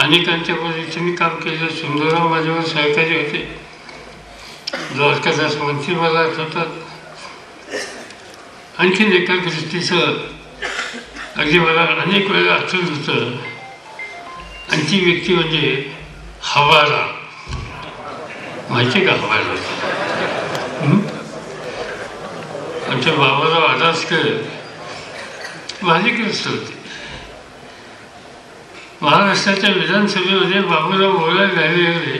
अनेकांच्या मदतीने काम केलं सुंदरराव माझ्यावर सहकारी होते. द्वारकादास मंत्री मला आठवतात आणखीन एका दृष्टीचं अगदी मला अनेक वेळा आठवत होतं. आणि ती व्यक्ती म्हणजे हवाला. माहिती का हवाला? आमच्या आमचे बाबाराव अडासकर भाजपग्रस्त होते. महाराष्ट्राच्या विधानसभेमध्ये बाबूराव बोलायला लागले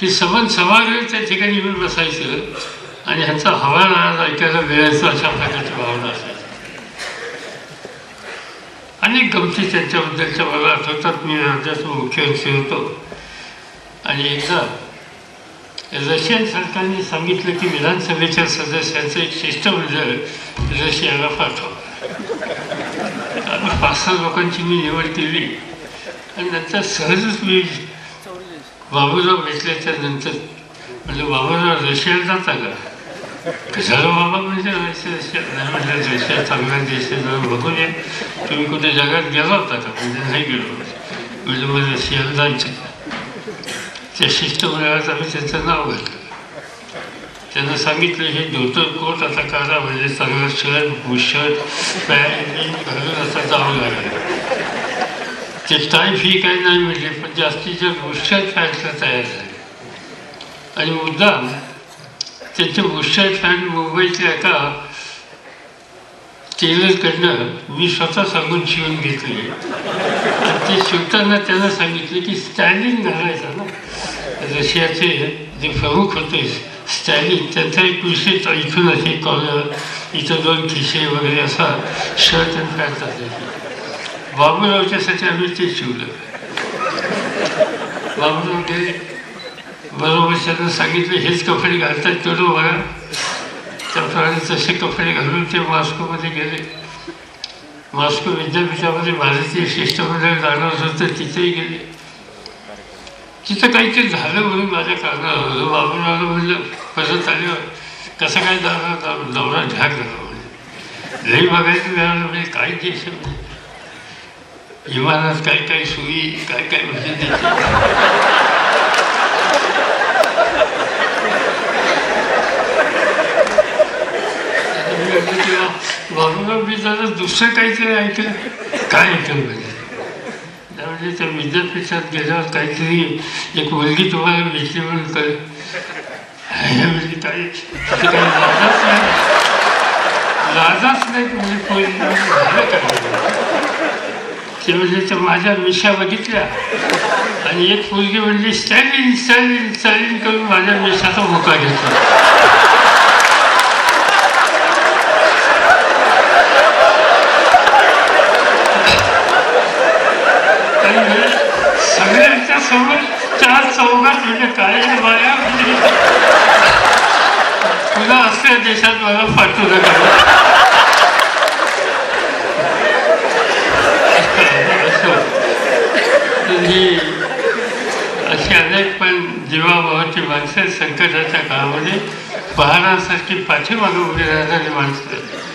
की समन समाग्र त्या ठिकाणी येऊन बसायचं आणि ह्यांचा हवा आज ऐकायला मिळायचं अशा प्रकारची भावना असायची. अनेक गमती त्यांच्याबद्दलच्या मला आठवतात. मी राज्याचा मुख्यमंत्री होतो. आणि एकदा रशियन सरकारने सांगितलं की विधानसभेच्या सदस्यांचं एक शिष्टमंडळ म्हणजे रशियाला पाठवा. पाच सहा लोकांची मी निवड केली. आणि नंतर सहजच मी बाबूराव भेटल्याच्या नंतर म्हणजे बाबूराव रशियाला जाता का कशाला बाबा म्हणजे रशिया रशिया नाही म्हणजे रशिया चांगला देश आहे जरा बघून ये. तुम्ही कुठे जगात गेला होता का? म्हणजे नाही गेलो. म्हणजे मग रशियाला जायचं. त्या शिष्टमंडळात आम्ही त्यांचं नाव घातलं. त्यांना सांगितलं हे धोतर कोट आता काढा म्हणजे चांगला शर्ट भूषण पॅन्ट घालून असं जावं लागलं. ते फी काही नाही मिळली पण जास्तीच्या बुशर्ट पॅन्टला तयार झाले आणि मुद्दाम त्यांचे बुशर्ट फॅन मुंबईतल्या एका टेलरकडनं मी स्वतः सांगून शिवून घेतली आणि ते शिवताना त्यांना सांगितले की स्टॅलिन घालायचा ना रशियाचे जे प्रमुख होते स्टॅलिन त्यांचा एक विशेष इथून असे कॉलर इथं दोन खिसे वगैरे असा शर्ट आणि पॅन्ट असायची बाबूरावच्यासाठी आम्ही ते शिवलं. बाबूराव गेले बरोबर त्यांना सांगितलं हेच कपडे घालतात तेवढं बघा. त्याप्रमाणे तसे कपडे घालून ते मॉस्कोमध्ये गेले. मॉस्को विद्यापीठामध्ये भारतीय शिष्टमंडळ जाणार होतं तर तिथेही गेले. तिथं काहीतरी झालं म्हणून माझ्या कानावर होतं बाबूरावला म्हणलं परत आल्यावर कसं काय जाणार? नवरा झाक झाला म्हणजे लई बघायचं मिळालं म्हणजे काय देश आहे म्हणजे विमानात काय काय सोयी काय काय म्हणजे त्याची मी जरा दुसरं काहीतरी ऐकलं काय ऐकलं म्हणजे त्यामध्ये त्या विद्यापीठात गेल्यावर काहीतरी एक मुलगी तुम्हाला भेटली म्हणून कळ म्हणजे काही तिथे काही लाजाच नाही लाजाच नाही म्हणजे पोरी झालं काय ते म्हणजे त्या माझ्या मिशा बघितल्या. आणि एक मुलगी म्हणली स्टॅलिन स्टॅलिन स्टॅलिन करून माझ्या मिशाचा मोका घेतला. आणि सगळ्यांच्या समोर चार चौघात म्हणजे काय तुला असल्या देशात मला पाठवू नका तर ही अशी कारण पण जीवाभावाची माणसं संकटाच्या काळामध्ये पहाडासारखी पाठीमागं उभी राहणारी माणसं